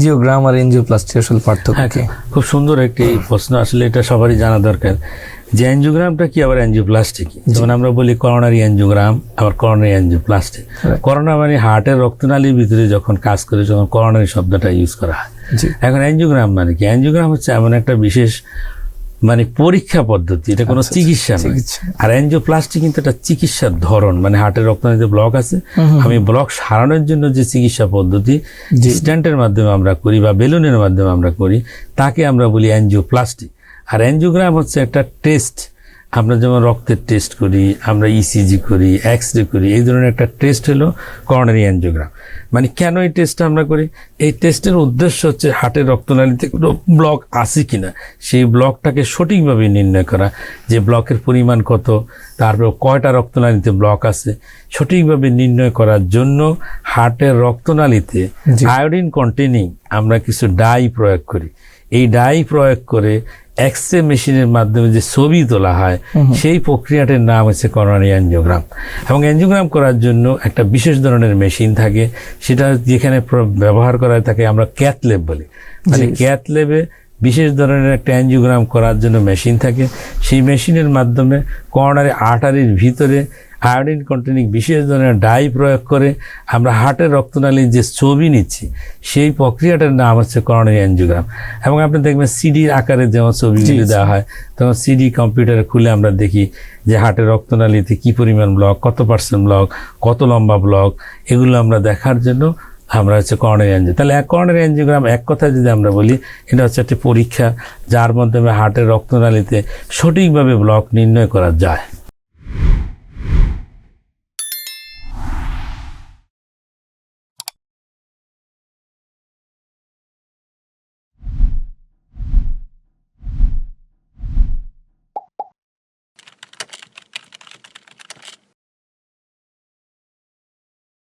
Angiogram আর NGO angioplasty আসলে পার্থক্য হ্যাঁ কি? খুব সুন্দর একটি প্রশ্ন আসলে এটা সবারই জানা দরকার। যে অ্যাঞ্জিওগ্রামটা কি আবার এনজিও প্লাস্টিক যেমন আমরা বলি করোনারি অ্যাঞ্জিওগ্রাম আবার করোনারি অ্যাঞ্জিওপ্লাস্টি করোনা মানে হার্টের রক্তনালীর ভিতরে যখন কাজ করে যখন করোনারি শব্দটা ইউজ করা হয়। এখন অ্যাঞ্জিওগ্রাম মানে কি? অ্যাঞ্জিওগ্রাম হচ্ছে এমন একটা বিশেষ মানে পরীক্ষা পদ্ধতি এটা কোনো চিকিৎসা নয়। চিকিৎসা। আর অ্যাঞ্জিওপ্লাস্টি কিন্তু একটা চিকিৎসার ধরন মানে হার্টের রক্তনালীতে ব্লক আছে। আমি ব্লক সারানোর জন্য যে চিকিৎসা পদ্ধতি স্ট্যান্টের মাধ্যমে আমরা করি বা বেলুনের মাধ্যমে আমরা করি তাকে আমরা বলি অ্যাঞ্জিওপ্লাস্টি আর অ্যাঞ্জিওগ্রাম হচ্ছে একটা টেস্ট আমরা যেমন রক্তের টেস্ট করি আমরা ইসিজি করি এক্স রে করি এই ধরনের একটা টেস্ট হলো করোনারি অ্যাঞ্জিওগ্রাম মানে কেন এই টেস্টটা আমরা করি? এই টেস্টের উদ্দেশ্য হচ্ছে হার্টের রক্তনালীতে কোনো ব্লক আছে কিনা? সেই ব্লকটাকে সঠিকভাবে নির্ণয় করা। যে ব্লকের পরিমাণ কত তারপর কয়টা রক্তনালীতে ব্লক আছে সঠিকভাবে নির্ণয় করার জন্য হার্টের রক্তনালীতে আয়োডিন কন্টেনিং আমরা কিছু ডাই প্রয়োগ করি। এই ডাই প্রয়োগ করে এক্স রে মেশিনের মাধ্যমে যে ছবি তোলা হয় সেই প্রক্রিয়াটির নাম হচ্ছে করোনারি অ্যাঞ্জিওগ্রাম এবং অ্যাঞ্জিওগ্রাম করার জন্য একটা বিশেষ ধরনের মেশিন থাকে সেটা যেখানে ব্যবহার করা হয় তাকে আমরা ক্যাথলেব বলি। মানে ক্যাথলেবে বিশেষ ধরনের একটা অ্যাঞ্জিওগ্রাম করার জন্য মেশিন থাকে। সেই মেশিনের মাধ্যমে করোনারি আর্টারির ভিতরে আয়োডিন কন্টেনিং বিশেষ ধরনের ডাই প্রয়োগ করে আমরা হার্টের রক্তনালীর যে ছবি নিচ্ছি সেই প্রক্রিয়াটার নাম হচ্ছে করোনারি অ্যাঞ্জিওগ্রাম এবং আপনি দেখবেন সিডির আকারে যেমন ছবিগুলি দেওয়া হয় তখন সিডি কম্পিউটারে খুলে আমরা দেখি যে হার্টের রক্তনালীতে কি পরিমাণ ব্লক কত পার্সেন্ট ব্লক কত লম্বা ব্লক এগুলো আমরা দেখার জন্য আমরা হচ্ছে করোনারি এনজিও তাহলে এক করোনারি এনজিওগ্রাম, এক কথায় যদি আমরা বলি, এটা হচ্ছে একটি পরীক্ষা যার মাধ্যমে হার্টের রক্তনালীতে সঠিকভাবে ব্লক নির্ণয় করা যায়।